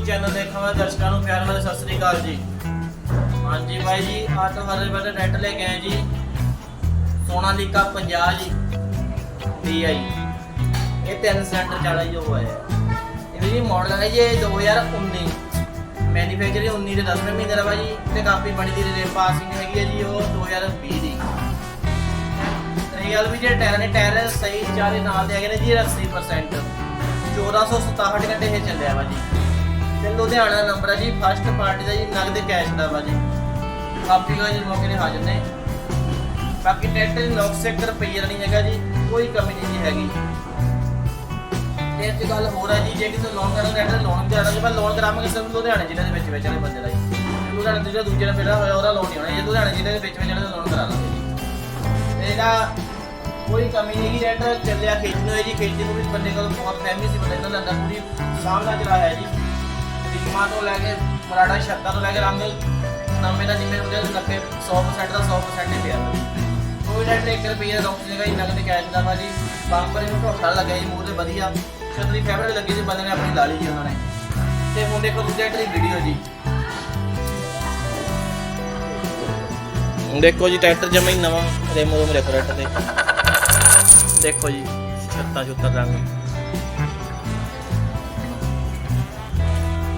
YouTube channel ਦੇਖਣ ਵਾਲੇ ਦਰਸ਼ਕਾਂ ਨੂੰ ਪਿਆਰ ਭਰੀ ਸਤਿ ਸ੍ਰੀ ਅਕਾਲ ਜੀ। ਹਾਂਜੀ ਬਾਈ ਜੀ ਆਟੋ ਵਾਲੇ ਵਾਲੇ ਰੈਂਟ ਲੈ ਕੇ ਆਏ ਜੀ। ਸੋਨਾਲੀਕਾ 50 ਜੀ DI ਇਹ ਤਿੰਨ ਸਿਲੰਡਰ ਚਾਲਾ ਜੀ ਉਹ ਹੈ ਇਹ ਵੀ ਮਾਡਲ ਹੈ ਜੀ 2019 ਮੈਨੂਫੈਕਚਰ 19 ਦੇ 10ਵੇਂ ਮਹੀਨੇ ਦਾ ਬਾਈ ਤੇ ਕਾਪੀ ਬਣੀ ਦੀ ਰੇ ਪਾਸਿੰਗ ਹੈਗੀ ਹੈ ਜੀ, ਉਹ 2020 ਦੀ। ਰੀਅਲ ਵੀ ਜਿਹੜੇ ਟਾਇਰ ਨੇ, ਟਾਇਰ ਸਹੀ ਚਾਰੇ ਨਾਲ ਦੇ ਹੈਗੇ ਨੇ ਜੀ 80% 1467 ਘੰਟੇ ਇਹ ਚੱਲਿਆ ਵਾ ਜੀ। ਤੇ ਲੁਧਿਆਣਾ ਨੰਬਰ ਹੈ ਜੀ ਫਸਟ ਪਾਰਟੀ ਦਾ ਜੀ, ਨਗਦ ਕੈਸ਼ ਦਾ ਵਾ ਜੀ। ਕਾਪੀ ਦਾ ਜੀ ਮੌਕੇ ਤੇ ਹਾਜ਼ਰ ਨੇ। ਬਾਕੀ ਟਰੈਕਟਰ ਦੀ ਨੌਕ ਸੈਕਟਰ ਰੁਪਈਆ ਨਹੀਂ ਹੈਗਾ ਜੀ, ਕੋਈ ਕਮੀ ਨਹੀਂ ਜੀ ਹੈਗੀ। ਤੇ ਇੱਕ ਗੱਲ ਹੋਰ ਹੈ ਜੀ, ਜੇ ਕਿਸੇ ਲੋਨ ਕਰਾਂਗੇ ਟਰੈਕਟਰ ਲੋਨ ਕਰਾਂਗੇ ਜੇ, ਪਰ ਲੋਨ ਕਰਾਵਾਂਗੇ ਸਿਰਫ ਲੁਧਿਆਣਾ ਜ਼ਿਲ੍ਹੇ ਦੇ ਵਿੱਚ ਵਿੱਚ ਵਾਲੇ ਬੰਦੇ ਦਾ ਜੀ। ਤੇ ਲੁਧਿਆਣਾ ਜਿਹੜਾ ਦੂਜੇ ਨਾਲ ਫਿਰਾ ਹੋਇਆ, ਉਹਦਾ ਲੋਨ ਨਹੀਂ ਹੋਣਾ ਜੇ, ਲੁਧਿਆਣਾ ਜ਼ਿਲ੍ਹੇ ਦੇ ਵਿੱਚ ਵਿੱਚ ਵਾਲੇ ਦਾ ਲੋਨ ਕਰਾ ਲਾਂਗੇ ਜੀ। ਇਹਦਾ ਕੋਈ ਕਮੀ ਨਹੀਂ ਜੀ ਰੈਡ ਚੱਲਿਆ ਖੇਤੀ ਨੂੰ ਜੀ, ਖੇਤੀ ਨੂੰ ਵੀ ਬੰਦੇ ਕੋਲ ਬਹੁਤ ਫੈਮਿਲੀ ਸੀ, ਬੰਦੇ ਨਾਲ ਲੰਦਾ ਪੂਰੀ ਸਾਹਮਣਾ ਚਲਾਇਆ ਜੀ। ਟਿਕਮਾ ਤੋਂ ਲੈ ਕੇ ਮਰਾੜਾ ਸ਼ੱਕਾ ਤੋਂ ਲੈ ਕੇ ਰੰਗ ਨੰਬੇ ਦਾ ਜਿੰਨੇ ਉਹਦੇ 90 100% ਦਾ 100% ਹੀ ਪਿਆ। ਕੋਈ ਰੈਡ 1 ਰੁਪਏ ਦਾ ਰੌਕ ਜਗਾ ਇੰਨਾ ਕਦੇ ਕੈਸ਼ ਦਾ ਭਾਜੀ। ਬੰਪਰ ਇਹਨੂੰ ਢੋਠਾ ਲੱਗਿਆ ਜੀ ਮੂਹਰੇ ਵਧੀਆ। ਛਤਰੀ ਫੈਬਰਿਕ ਲੱਗੀ ਸੀ, ਬੰਦੇ ਨੇ ਆਪਣੀ ਲਾ ਲਈ ਜੀ ਉਹਨਾਂ ਨੇ। ਤੇ ਹੁਣ ਦੇਖੋ ਦੂਜੇ ਟਰੀ ਵੀਡੀਓ ਜੀ। ਦੇਖੋ ਜੀ ਟਰੈਕਟਰ ਜਮਾ ਹੀ ਨਵਾਂ ਰੇਮੋ ਰੋਮ ਦੇਖੋ ਟਰੈਕਟਰ ਦੇਖੋ ਜੀ ਛੱਤਾਂ ਛੁੱਤਾਂ ਰੰਗ।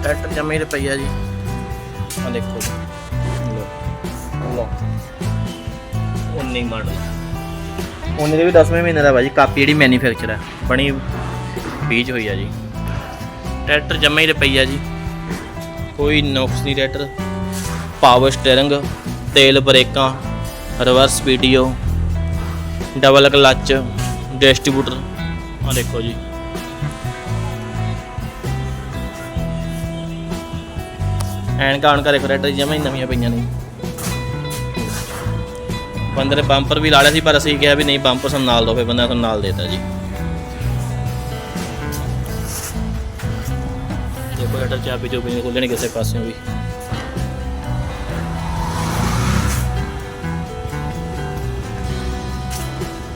ਟਰੈਕਟਰ ਜਮਾ ਹੀ ਰੁਪਈਆ ਜੀ। ਆ ਦੇਖੋ ਲੋ ਲੋ 19 ਮਾਡਲ। ਉਹਨੇ ਦੇ ਵੀ 10ਵੇਂ ਮਹੀਨੇ ਦਾ ਬਾਜੀ ਕਾਪੀ ਜਿਹੜੀ ਮੈਨੂਫੈਕਚਰ ਹੈ ਬਣੀ ਬੀਜ ਹੋਈ ਆ ਜੀ। ਟਰੈਕਟਰ ਜਮਾ ਹੀ ਰੁਪਈਆ ਜੀ। ਕੋਈ ਨੁਕਸ ਨਹੀਂ ਟਰੈਕਟਰ। ਪਾਵਰ ਸਟੀਅਰਿੰਗ ਤੇਲ ਬ੍ਰੇਕਾਂ reverse video double clutch distributor ਆ ਦੇਖੋ ਜੀ। ਐਨਕਾਂ ਆਣ ਕਰੇ ਟਰੈਕਟਰ ਜਮਾ ਹੀ ਨਵੀਆਂ ਪਈਆਂ ਨੇ। ਬੰਦੇ ਨੇ ਬੰਪਰ ਵੀ ਲਾ ਲਿਆ ਸੀ, ਪਰ ਅਸੀਂ ਕਿਹਾ ਵੀ ਨਹੀਂ ਬੰਪਰ ਸਾਨੂੰ ਨਾਲ ਦੋ ਫੇ ਬੰਦਾ ਸਾਨੂੰ ਨਾਲ ਦੇਤਾ ਜੀ। ਦੇਖੋ ਟਰੈਕਟਰ ਚਾਬੀ ਚੋਬੀ ਨਹੀਂ ਖੁੱਲਣੀ ਕਿਸੇ ਪਾਸਿਓਂ ਵੀ।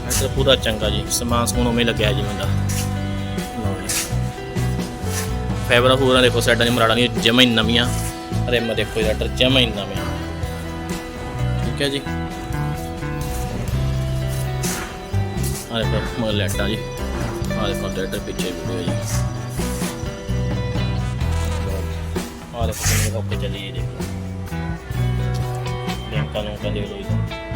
ਟਰੈਕਟਰ ਪੂਰਾ ਚੰਗਾ ਜੀ, ਸਮਾਨ ਸਮੂਨ ਉਵੇਂ ਲੱਗਿਆ ਜੀ ਬੰਦਾ। ਫੈਬਰਾ ਫੂਰਾ ਦੇਖੋ ਸਾਈਡਾਂ ਦੀ ਮਰਾੜਾਂ ਦੀਆਂ ਜਮਾਂ ਹੀ ਨਵੀਆਂ। ਰਿਮ ਦੇਖੋ ਟਰੈਕਟਰ ਜਮਾਂ ਹੀ ਨਵੇਂ ਠੀਕ ਹੈ ਜੀ। ਆ ਦੇਖੋ ਮਗਰ ਲੈਟਾਂ ਜੀ। ਆ ਦੇਖੋ ਟਰੈਕਟਰ ਪਿੱਛੇ ਵੀਡੀਓ ਜੀ। ਆ ਦੇਖੋ, ਕਿੰਨੇ ਹੋ ਕੇ ਚੱਲੀ ਜੀ। ਦੇਖੋ ਲਿੰਕਾਂ ਨੂੰ ਕਦੇ ਲੋ ਜੀ।